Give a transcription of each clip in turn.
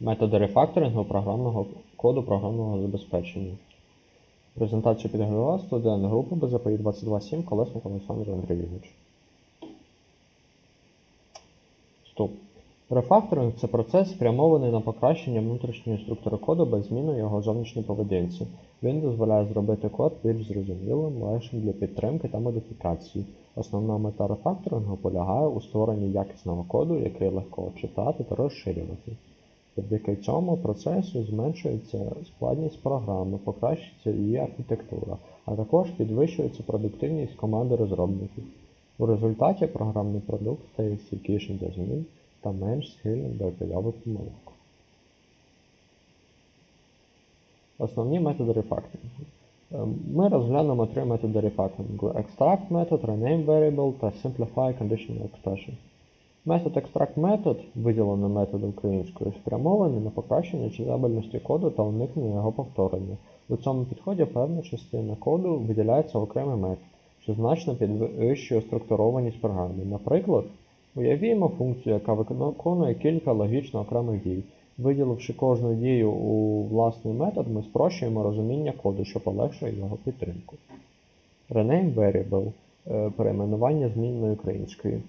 Методи рефакторингу програмного коду програмного забезпечення. Презентацію підготував студент групи БЗПІ 227 Колесник Олександр Андрійович. Стоп. Рефакторинг це процес, спрямований на покращення внутрішньої структури коду без зміни його зовнішньої поведінці. Він дозволяє зробити код більш зрозумілим, легшим для підтримки та модифікації. Основна мета рефакторингу полягає у створенні якісного коду, який легко читати та розширювати. Завдяки цьому процесу зменшується складність програми, покращується її архітектура, а також підвищується продуктивність команди розробників. У результаті програмний продукт стає стійкішим для змін та менш схильним до появи помилок. Основні методи рефакторингу. Ми розглянемо три методи рефакторингу: Extract метод, Rename Variable та Simplify Conditional Expression. Метод Extract метод, виділений метод українською, спрямований на покращення читабельності коду та уникнення його повторення. У цьому підході певна частина коду виділяється в окремий метод, що значно підвищує структурованість програми. Наприклад, уявімо функцію, яка виконує кілька логічно окремих дій. Виділивши кожну дію у власний метод, ми спрощуємо розуміння коду, що полегшує його підтримку. Rename Variable е, перейменування змінної української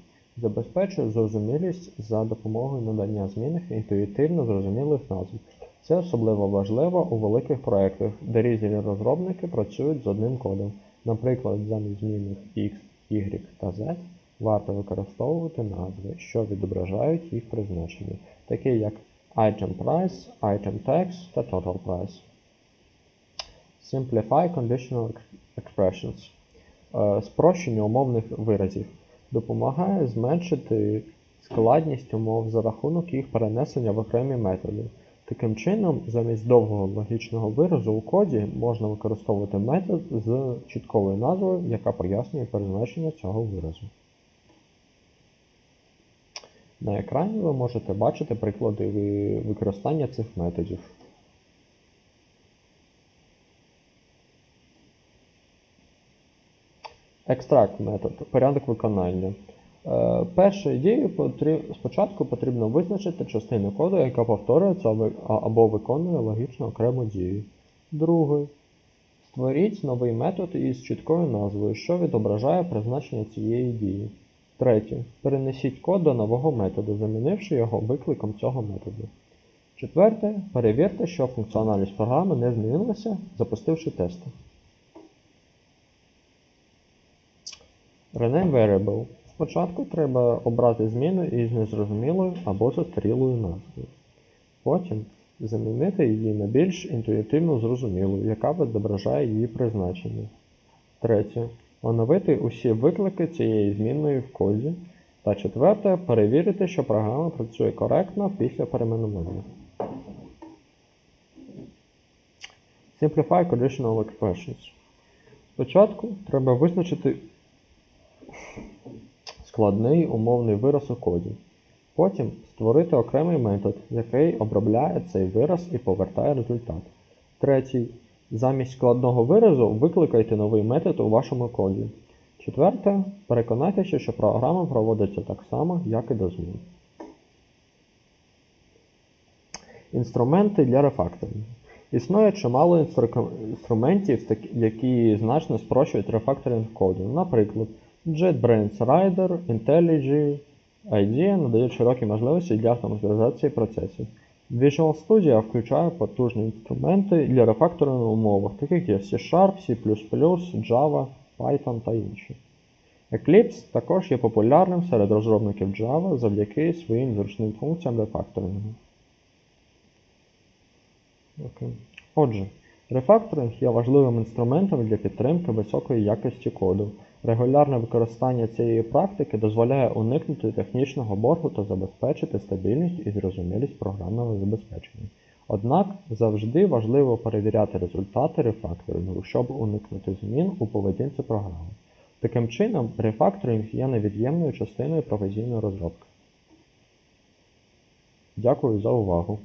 забезпечує зрозумілість за допомогою надання змінних інтуїтивно зрозумілих назв. Це особливо важливо у великих проєктах, де різні розробники працюють з одним кодом. Наприклад, замість змінних X, Y та Z варто використовувати назви, що відображають їх призначення, такі як Item Price, Item Text та Total Price. Simplify Conditional Expressions. Е, Спрощення умовних виразів допомагає зменшити складність умов за рахунок їх перенесення в окремі методи. Таким чином, замість довгого логічного виразу у коді можна використовувати метод з чіткою назвою, яка пояснює призначення цього виразу. На екрані ви можете бачити приклади використання цих методів. Екстракт метод. Порядок виконання. Е, Першою дією спочатку потрібно визначити частину коду, яка повторюється або- виконує логічно окрему дію. Другий. Створіть новий метод із чіткою назвою, що відображає призначення цієї дії. Третє. Перенесіть код до нового методу, замінивши його викликом цього методу. Четверте. Перевірте, що функціональність програми не змінилася, запустивши тести. Rename Variable. Спочатку треба обрати зміну із незрозумілою або застарілою назвою. Потім замінити її на більш інтуїтивно зрозумілу, яка відображає її призначення. Третє. Оновити усі виклики цієї змінної в коді. Та четверте. Перевірити, що програма працює коректно після перейменування. Simplify Conditional Expressions. Спочатку треба визначити складний умовний вираз у коді. Потім створити окремий метод, який обробляє цей вираз і повертає результат. Третій. Замість складного виразу викликайте новий метод у вашому коді. Четверте. Переконайтеся, що програма проводиться так само, як і до змін. Інструменти для рефакторингу. Існує чимало інструментів, які значно спрощують рефакторинг коду. Наприклад, JetBrains Rider, IntelliJ, IDEA надають широкі можливості для автоматизації процесів. Visual Studio включає потужні інструменти для рефакторингу в умовах, таких як C-Sharp, C++, Java, Python та інші. Eclipse також є популярним серед розробників Java завдяки своїм зручним функціям рефакторингу. Окей. Отже, рефакторинг є важливим інструментом для підтримки високої якості коду. Регулярне використання цієї практики дозволяє уникнути технічного боргу та забезпечити стабільність і зрозумілість програмного забезпечення. Однак завжди важливо перевіряти результати рефакторингу, щоб уникнути змін у поведінці програми. Таким чином, рефакторинг є невід'ємною частиною професійної розробки. Дякую за увагу.